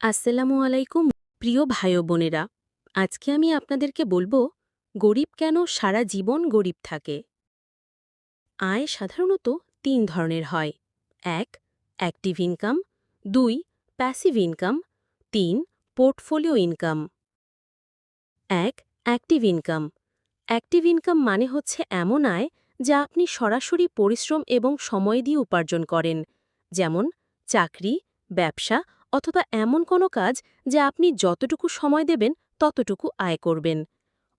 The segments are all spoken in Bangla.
আসসালামু আলাইকুম, প্রিয় ভাই বোনেরা। আজকে আমি আপনাদেরকে বলব, গরিব কেন সারা জীবন গরিব থাকে? আয় সাধারণত তিন ধরনের হয়। এক অ্যাক্টিভ ইনকাম দুই প্যাসিভ ইনকাম তিন পোর্টফোলিও ইনকাম এক অ্যাক্টিভ ইনকাম অ্যাক্টিভ ইনকাম মানে হচ্ছে এমন আয় যা আপনি সরাসরি পরিশ্রম এবং সময় দিয়ে উপার্জন করেন, যেমন চাকরি, ব্যবসা অথবা এমন কোনো কাজ যা আপনি যতটুকু সময় দেবেন ততটুকু আয় করবেন।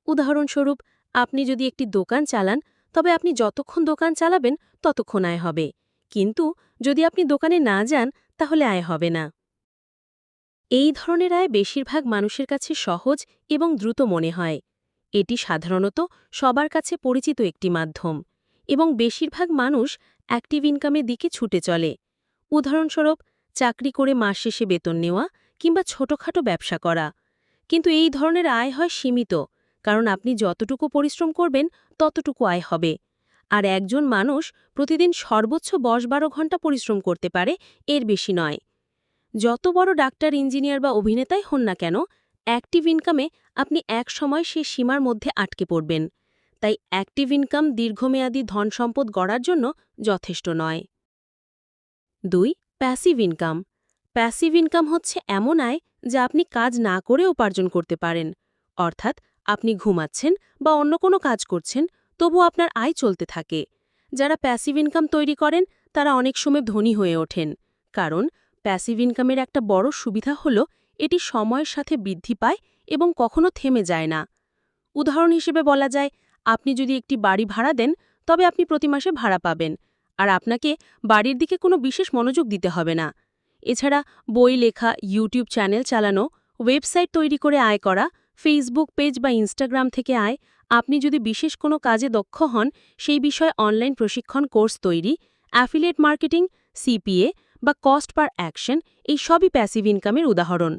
উদাহরণস্বরূপ, আপনি যদি একটি দোকান চালান, তবে আপনি যতক্ষণ দোকান চালাবেন ততক্ষণ আয় হবে। কিন্তু যদি আপনি দোকানে না যান, তাহলে আয় হবে না। এই ধরনের আয় বেশিরভাগ মানুষের কাছে সহজ এবং দ্রুত মনে হয়। এটি সাধারণত সবার কাছে পরিচিত একটি মাধ্যম এবং বেশিরভাগ মানুষ অ্যাক্টিভ ইনকামের দিকে ছুটে চলে। উদাহরণস্বরূপ চাকরি করে মাস শেষে বেতন নেওয়া কিংবা ছোটখাটো ব্যবসা করা। কিন্তু এই ধরনের আয় হয় সীমিত, কারণ আপনি যতটুকু পরিশ্রম করবেন, ততটুকু আয় হবে। আর একজন মানুষ প্রতিদিন সর্বোচ্চ বশ বারো ঘণ্টা পরিশ্রম করতে পারে, এর বেশি নয়। যত বড় ডাক্তার, ইঞ্জিনিয়ার বা অভিনেতাই হন না কেন, অ্যাক্টিভ ইনকামে আপনি এক সময় সে সীমার মধ্যে আটকে পড়বেন। তাই অ্যাক্টিভ ইনকাম দীর্ঘমেয়াদী ধন সম্পদ গড়ার জন্য যথেষ্ট নয়। দুই প্যাসিভ ইনকাম প্যাসিভ ইনকাম হচ্ছে এমন আয় যা আপনি কাজ না করে উপার্জন করতে পারেন। অর্থাৎ আপনি ঘুমাচ্ছেন বা অন্য কোনো কাজ করছেন, তবু আপনার আয় চলতে থাকে। যারা প্যাসিভ ইনকাম তৈরি করেন, তারা অনেক সময় ধনী হয়ে ওঠেন। কারণ প্যাসিভ ইনকামের একটা বড় সুবিধা হল, এটি সময়ের সাথে বৃদ্ধি পায় এবং কখনো থেমে যায় না। উদাহরণ হিসেবে বলা যায়, আপনি যদি একটি বাড়ি ভাড়া দেন, তবে আপনি প্রতি মাসে ভাড়া পাবেন। আর আপনাকে বাড়ির দিকে কোনো বিশেষ মনোযোগ দিতে হবে না। এছাড়া বই লেখা, ইউটিউব চ্যানেল চালানো, ওয়েবসাইট তৈরি করে আয় করা, ফেসবুক পেজ বা ইনস্টাগ্রাম থেকে আয়, আপনি যদি বিশেষ কোনো কাজে দক্ষ হন, সেই বিষয়ে অনলাইন প্রশিক্ষণ কোর্স তৈরি, অ্যাফিলিয়েট মার্কেটিং, সিপিএ বা কস্ট পার অ্যাকশন, এই সবই প্যাসিভ ইনকামের উদাহরণ।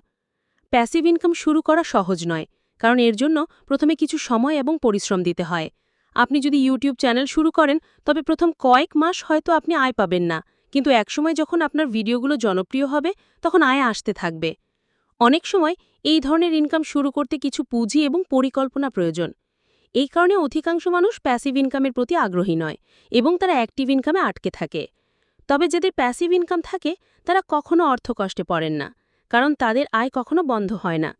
প্যাসিভ ইনকাম শুরু করা সহজ নয়, কারণ এর জন্য প্রথমে কিছু সময় এবং পরিশ্রম দিতে হয়। আপনি যদি ইউটিউব চ্যানেল শুরু করেন, তবে প্রথম কয়েক মাস হয়তো আপনি আয় পাবেন না। কিন্তু একসময় যখন আপনার ভিডিওগুলো জনপ্রিয় হবে, তখন আয় আসতে থাকবে। অনেক সময় এই ধরনের ইনকাম শুরু করতে কিছু পুঁজি এবং পরিকল্পনা প্রয়োজন। এই কারণে অধিকাংশ মানুষ প্যাসিভ ইনকামের প্রতি আগ্রহী নয় এবং তারা অ্যাক্টিভ ইনকামে আটকে থাকে। তবে যাদের প্যাসিভ ইনকাম থাকে, তারা কখনো অর্থকষ্টে পড়েন না, কারণ তাদের আয় কখনো বন্ধ হয় না।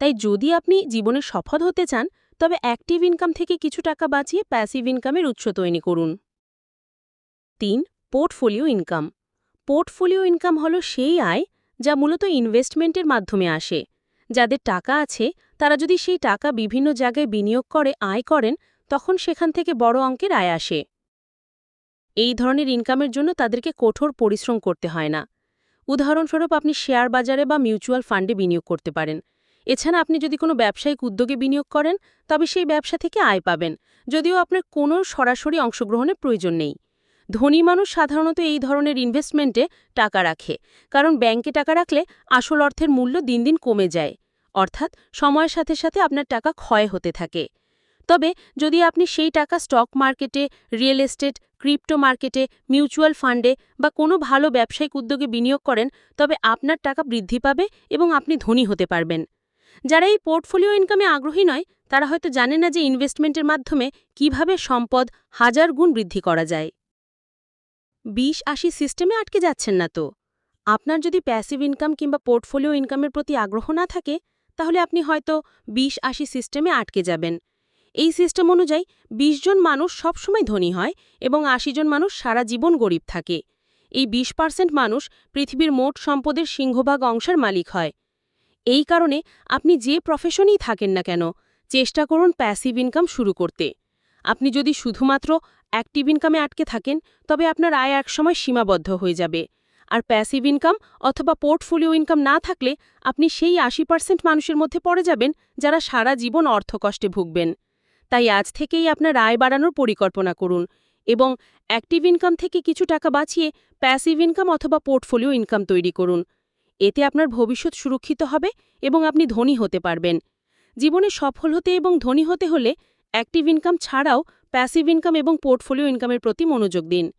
তাই যদি আপনি জীবনে সফল হতে চান তবে অ্যাক্টিভ ইনকাম থেকে কিছু টাকা বাঁচিয়ে প্যাসিভ ইনকামের উৎস তৈরি করুন। তিন পোর্টফোলিও ইনকাম পোর্টফোলিও ইনকাম হল সেই আয় যা মূলত ইনভেস্টমেন্টের মাধ্যমে আসে। যাদের টাকা আছে, তারা যদি সেই টাকা বিভিন্ন জায়গায় বিনিয়োগ করে, আয় করেন, তখন সেখান থেকে বড় অঙ্কের আয় আসে। এই ধরনের ইনকামের জন্য তাদেরকে কঠোর পরিশ্রম করতে হয় না। উদাহরণস্বরূপ আপনি শেয়ার বাজারে বা মিউচুয়াল ফান্ডে বিনিয়োগ করতে পারেন। এছাড়া আপনি যদি কোনো ব্যবসায়িক উদ্যোগে বিনিয়োগ করেন, তবে সেই ব্যবসা থেকে আয় পাবেন, যদিও আপনার কোনো সরাসরি অংশগ্রহণের প্রয়োজন নেই। ধনী মানুষ সাধারণত এই ধরনের ইনভেস্টমেন্টে টাকা রাখে, কারণ ব্যাংকে টাকা রাখলে আসল অর্থের মূল্য দিন দিন কমে যায়, অর্থাৎ সময়ের সাথে সাথে আপনার টাকা ক্ষয় হতে থাকে। তবে যদি আপনি সেই টাকা স্টক মার্কেটে, রিয়েল এস্টেট, ক্রিপ্টো মার্কেটে, মিউচুয়াল ফান্ডে বা কোনো ভালো ব্যবসায়িক উদ্যোগে বিনিয়োগ করেন, তবে আপনার টাকা বৃদ্ধি পাবে এবং আপনি ধনী হতে পারবেন। যারা এই পোর্টফোলিও ইনকামে আগ্রহী নয়, তারা হয়তো জানে না যে ইনভেস্টমেন্টের মাধ্যমে কীভাবে সম্পদ হাজার গুণ বৃদ্ধি করা যায়। বিশ আশি সিস্টেমে আটকে যাচ্ছেন না তো। আপনার যদি প্যাসিভ ইনকাম কিংবা পোর্টফোলিও ইনকামের প্রতি আগ্রহ না থাকে, তাহলে আপনি হয়তো বিশ আশি সিস্টেমে আটকে যাবেন। এই সিস্টেম অনুযায়ী ২০ জন মানুষ সবসময় ধনী হয় এবং আশি জন মানুষ সারা জীবন গরিব থাকে। এই ২০ পার্সেন্ট মানুষ পৃথিবীর মোট সম্পদের সিংহভাগ অংশের মালিক হয়। এই কারণে আপনি যে প্রফেশনেই থাকেন না কেন, চেষ্টা করুন প্যাসিভ ইনকাম শুরু করতে। আপনি যদি শুধুমাত্র অ্যাক্টিভ ইনকামে আটকে থাকেন, তবে আপনার আয় একসময় সীমাবদ্ধ হয়ে যাবে। আর প্যাসিভ ইনকাম অথবা পোর্টফোলিও ইনকাম না থাকলে আপনি সেই আশি পার্সেন্ট মানুষের মধ্যে পড়ে যাবেন যারা সারা জীবন অর্থকষ্টে ভুগবেন। তাই আজ থেকেই আপনার আয় বাড়ানোর পরিকল্পনা করুন এবং অ্যাক্টিভ ইনকাম থেকে কিছু টাকা বাঁচিয়ে প্যাসিভ ইনকাম অথবা পোর্টফোলিও ইনকাম তৈরি করুন। এতে আপনার ভবিষ্যৎ সুরক্ষিত হবে এবং আপনি ধনী হতে পারবেন। জীবনে সফল হতে এবং ধনী হতে হলে অ্যাক্টিভ ইনকাম ছাড়াও প্যাসিভ ইনকাম এবং পোর্টফোলিও ইনকামের প্রতি মনোযোগ দিন।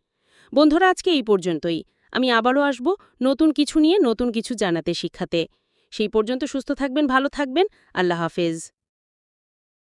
বন্ধুরা, আজকে এই পর্যন্তই। আমি আবারও আসব নতুন কিছু নিয়ে নতুন কিছু জানাতে শিক্ষাতে। সেই পর্যন্ত সুস্থ থাকবেন, ভালো থাকবেন। আল্লাহ হাফেজ।